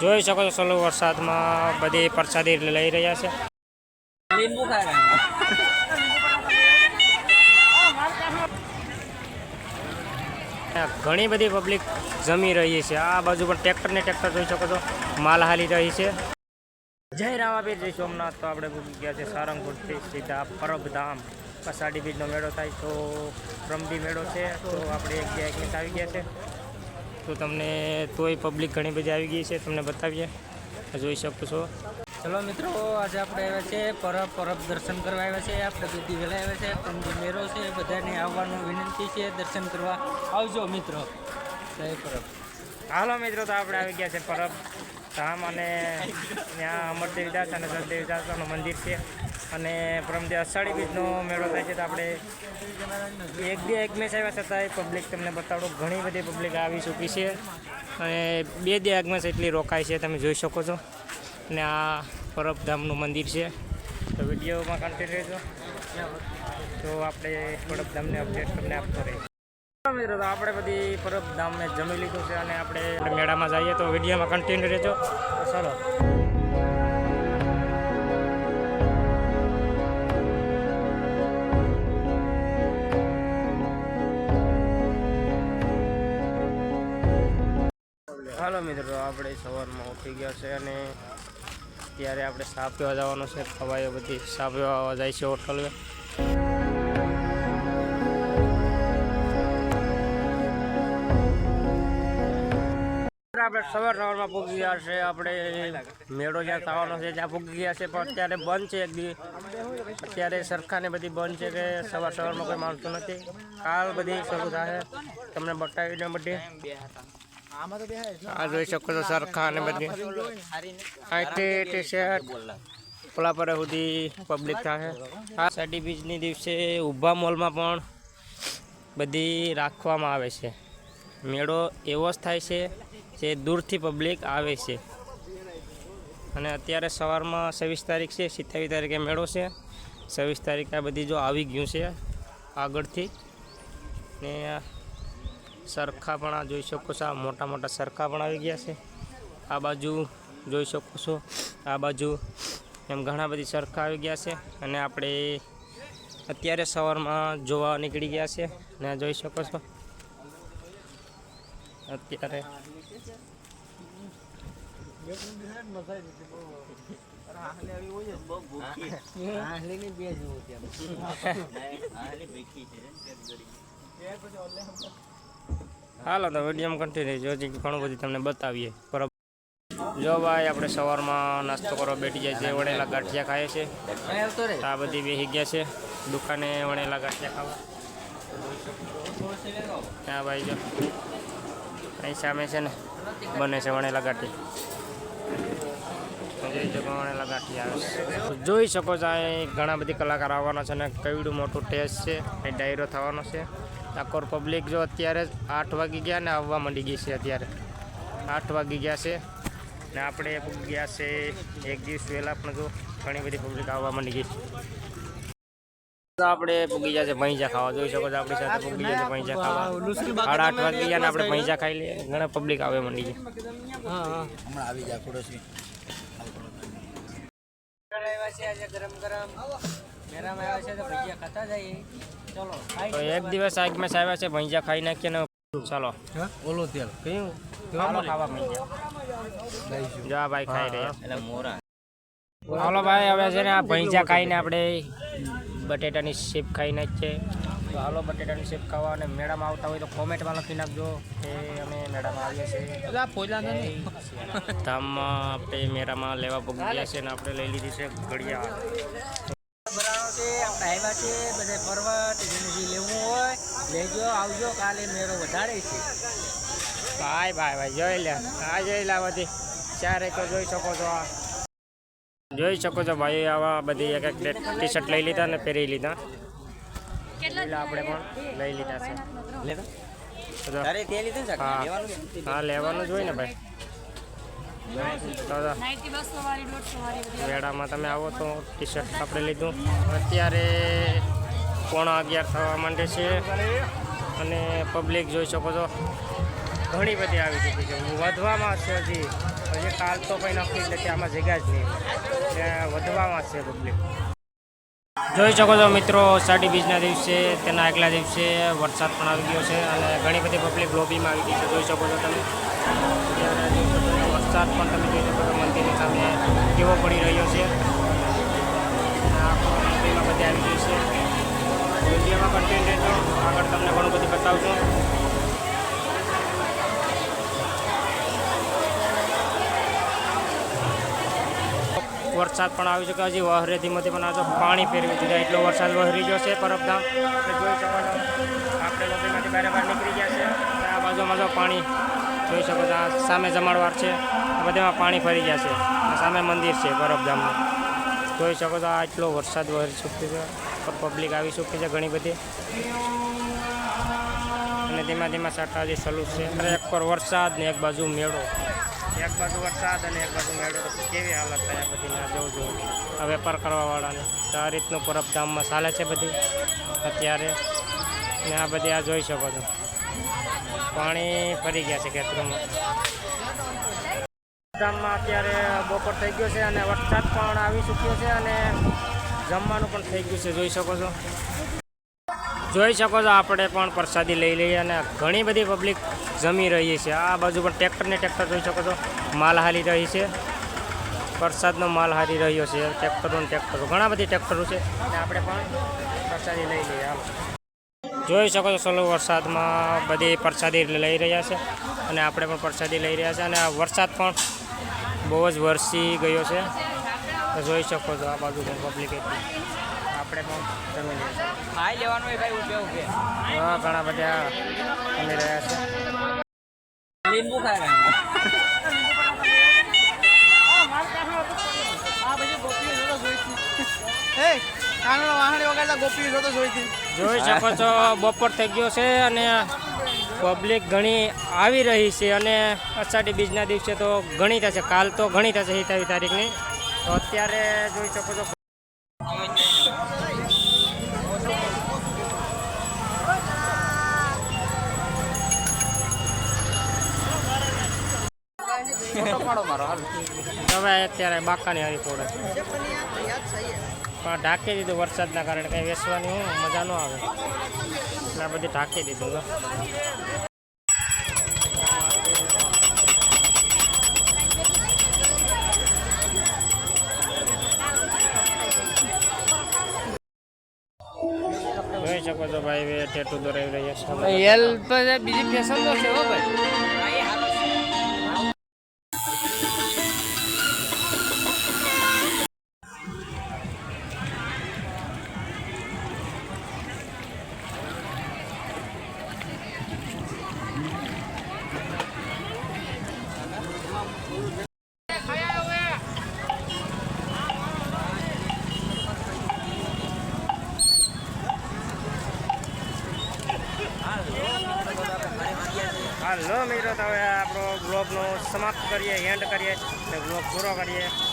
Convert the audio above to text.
જોઈ શકો છો સલો વરસાદમાં બધી પ્રસાદી લઈ રહ્યા છે. લીંબુ ઘણી બધી પબ્લિક જમી રહી છે. આ બાજુ પણ ટ્રેક્ટર ને ટ્રેક્ટર જોઈ શકો છો. માલ હાલી રહી છે. જય રામાપીર જય સોમનાથ. તો આપણે ગયા છે સારંગપુરથી સીધા પરબધામ. કસાડી બીજનો મેળો થાય તો રમબી મેળો છે. તો આપણે એક જગ્યાએ આવી ગયા છે. તો તમને તોય પબ્લિક ઘણી બધી આવી ગઈ છે, તમને બતાવીએ. જોઈ શકો છો. ચલો મિત્રો, આજે આપણે આવ્યા છે, પરબ પરબ દર્શન કરવા આવ્યા છે, આપણે બધી વેલા આવ્યા છે પંદર મેરો છે બધાને આવવાનું વિનંતી છે, દર્શન કરવા આવજો મિત્રો. જય પરબ. હાલો મિત્રો, તો આપણે આવી ગયા છે પરબ ધામ અને ત્યાં અમરદેવી દાસ અને સદદેવી દાસનું મંદિર છે. અને પરમદે અષાઢી બીજનો મેળો થાય છે તો આપણે એક બે એક મેચ આવ્યા છતાંય પબ્લિક તમને બતાવડો ઘણી બધી પબ્લિક આવી ચૂકી છે અને બે બે આગમેચ એટલી રોકાય છે, તમે જોઈ શકો છો. અને આ પરબધામનું મંદિર છે. તો વિડીયોમાં કન્ટિન્યુ રહેજો. તો આપણે પરબધામને અપડેટ તમને આપતો રહીએ. તો આપણે બધી પરબ ધામને જમી લીધું છે અને આપણે મેળામાં જઈએ તો વિડીયોમાં કન્ટિન્યુ રહેજો. તો ચાલો મિત્રો, આપણે સવારમાં ઉઠી ગયા છે અને ત્યારે આપણે સાપ પીવા જવાનું છે. ખવાયો બધી સાપ પીવા જાય છે હોટલ આપણે સવાર સવારમાં પૂગી ગયા છે. આપણે મેળો જ્યાં થવાનો છે જ્યાં પૂગી ગયા છે, પણ અત્યારે બંધ છે એક દી. અત્યારે સરખાને બધી બંધ છે કે સવાર સવારમાં કોઈ માણતું નથી. કાલ બધી શરૂ થશે તમને બતાવી દે બધી. આ જોઈ શકો છો સરખા અને બધી. અહીંથી તે શહેર પેલા પર સુધી પબ્લિક થાય આ સાડી બીજની દિવસે ઊભા મોલમાં પણ બધી રાખવામાં આવે છે. મેળો એવો જ થાય છે જે દૂરથી પબ્લિક આવે છે. અને અત્યારે સવારમાં છવ્વીસ તારીખ છે સિત્તાવીસ તારીખે મેળો છે. છવ્વીસ તારીખે આ બધી જો આવી ગયું છે આગળથી. ને આ સરખા પણ જોઈ શકો છો. આ મોટા મોટા સરખા પણ આવી ગયા છે. આ બાજુ જોઈ શકો છો. આ બાજુ એમ ઘણા બધી સરખા આવી ગયા છે અને આપણે અત્યારે સવારમાં જોવા નીકળી ગયા છે. ને જોઈ શકો છો. અત્યારે હાલો, તો વિડીયોમાં કન્ટિન્યુ જોજી ઘણું બધું તમને બતાવીએ. બરાબર? જો ભાઈ, આપણે સવારમાં નાસ્તો કરવા બેઠી જાય છે વણેલા ગાંઠિયા ખાઈએ છે આ બધી બેસી ગયા છે, દુકાને વણેલા ગાંઠિયા ખાવા. હા ભાઈ, જો. અહીં સામે છે ને, બને છે વણેલા ગાંઠિયા. જોઈ શકો છો, અહીં ઘણા બધી કલાકાર આવવાના છે ને કેવડું મોટું ટેસ્ટ છે, અહીં ડાયરો થવાનો છે. આખોર પબ્લિક જો અત્યારે આઠ વાગી ગયા ને આવવા માંડી ગઈ છે અત્યારે. આઠ વાગી ગયા છે ને આપણે પૂગી ગયા છે એક દિવસ પહેલાં પણ જો ઘણી બધી પબ્લિક આવવા માંડી ગઈ છે. આપણે પૂગી ગયા છે ભૈંજા ખાવા જોઈ શકો છો આપણી સાથે પૂગી ગયા છે ભૈંજા ખાવા. સાડા આઠ વાગી ગયા ને આપણે ભૈંજા ખાઈ લઈએ ઘણા પબ્લિક આવે મંડી ગયા હમણાં આવી જાય ગરમ ગરમ. મેરામાં આવ્યા છે તો ભજીયા ખાતા જઈએ. ચલો તો એક દિવસ આગમાં આવ્યા છે ભૈંજા ખાઈ નાખીએ ને ચાલો. ઓલો તેલ કયું? ખાવા ભૈંજા જો ભાઈ ખાઈ રહ્યા. એટલે મોરા. હાલો ભાઈ હવે છે ને આ ભૈંજા ખાઈને આપણે બટેટાની શેપ ખાઈ નાખીએ. તો હાલો બટેટાની શેપ ખાવા અને મેળામાં આવતા હોય તો કોમેન્ટમાં લખી નાખજો કે અમે મેળામાં આવીએ છીએ. ધામમાં આપણે મેળામાં લેવા પગ ગયા છે ને આપણે લઈ લીધી છે ઘડિયાળ. આવ્યા છે બધા ફરવા તો જેને જે લેવું હોય લેજો આવજો કાલે મેળો વધારે છે. ભાઈ ભાઈ ભાઈ જોઈ લે આ જોઈ લે બધી. ચારે તો જોઈ શકો છો આ. જોઈ શકો છો ભાઈ આવા બધી એક એક ટી શર્ટ લઈ લીધા ને પહેરી લીધા. આપણે પણ લઈ લીધા છે. હા લેવાનું જ હોય ને ભાઈ. બધી મેળામાં તમે આવો તો ટી શર્ટ આપણે લીધું. અત્યારે પોણા અગિયાર થવા માંડે છે અને પબ્લિક જોઈ શકો છો. ઘણી બધી આવી ચૂકી છે. વધવામાં છે હજી. હજી કાલ તો કંઈ નક્કી જ નથી આમાં જગ્યા જ નહીં. ત્યાં વધવામાં છે પબ્લિક જોઈ શકો છો મિત્રો, સાડી બીજના દિવસે, તેના આગલા દિવસે વરસાદ પણ આવી ગયો છે અને ઘણી બધી પબ્લિક લોબીમાં આવી ગઈ છે. જોઈ શકો છો તમે. વરસાદ પણ તમે જોઈ શકો છો મંદિરની સામે કેવો પડી રહ્યો છે. મંદિરમાં પણ બધી આવી ગઈ છે. વિડીયોમાં કન્ટેન્ટ રહેજો. આગળ તમને ઘણું બધું બતાવશું. વરસાદ પણ આવી શકે હજી વહરે ધીમે ધીમે આ પાણી ફેરવી દીધા. એટલો વરસાદ વહરી ગયો છે પરબધામ જોઈ શકો છો. આપણે લોકોમાંથી બહાર બહાર નીકળી ગયા છે. આ બાજુમાં જો પાણી જોઈ શકો છો, આ સામે જમાડવાર છે. આ બધામાં પાણી ફરી ગયા છે. સામે મંદિર છે બરફધામનું જોઈ શકો છો, આ એટલો વરસાદ વરી ચૂક્યો છે. પબ્લિક આવી ચૂકી છે ઘણી બધી. અને ધીમા ધીમા સાટા હજી સલુ છે. અને એક પર વરસાદ ને એક બાજુ મેળો. એક બાજુ વરસાદ અને એક બાજુ મેળો. કેવી હાલત થાય આ બધી ના જવું જોઈએ આ વેપાર કરવાવાળાને. તો આ રીતનું પરબધામમાં ચાલે છે બધી અત્યારે. ને આ બધી આ જોઈ શકો છો. પાણી ફરી ગયા છે ખેતરોમાં. ગામમાં અત્યારે બપોર થઈ ગયો છે અને વરસાદ પણ આવી ચૂક્યો છે અને જમવાનું પણ થઈ ગયું છે. જોઈ શકો છો. જોઈ શકો છો આપણે પણ પ્રસાદી લઈ લઈએ અને ઘણી બધી પબ્લિક જમી રહી છે. આ બાજુ પણ ટ્રેક્ટરને ટ્રેક્ટર જોઈ શકો છો. માલ હાલી રહી છે. પ્રસાદનો માલ હારી રહ્યો છે. ટ્રેક્ટરો ટ્રેક્ટરો ઘણા બધી ટ્રેક્ટરો છે. અને આપણે પણ પ્રસાદી લઈ લઈએ. હાલો જોઈ શકો છો સલો વરસાદમાં બધી પ્રસાદી લઈ રહ્યા છે અને આપણે પણ પ્રસાદી લઈ રહ્યા છે અને આ વરસાદ પણ બહુ જ વરસી ગયો છે. તો જોઈ શકો છો આ બાજુ પબ્લિક આપણે પણ જમી લઈએ છીએ. લેવાનું હોય ભાઈ ઉભે ઉભે હા ઘણા બધા જમી રહ્યા છે. લીંબુ ખાઈ રહ્યા જોઈ શકો છો બપોર થઈ ગયો છે અને પબ્લિક ઘણી આવી રહી છે અને અષાઢી બીજના દિવસે તો ઘણી થશે કાલ તો ઘણી થશે સિત્તાવીસ તારીખની. તો અત્યારે જોઈ શકો છો. હવે અત્યારે બાકાની હારી પડે પણ ઢાંકી દીધું વરસાદના કારણે, કંઈ વેસવાની હું મજા ન આવે. એટલે આ બધી ઢાંકી દીધું જોઈ શકો છો ભાઈ ટેટુ દોરાવી રહ્યા છે. બીજી ફેશન તો છે, હો ભાઈ. હવે આપણો બ્લોગનો સમાપ્ત કરીએ એન્ડ કરીએ બ્લોગ પૂરો કરીએ.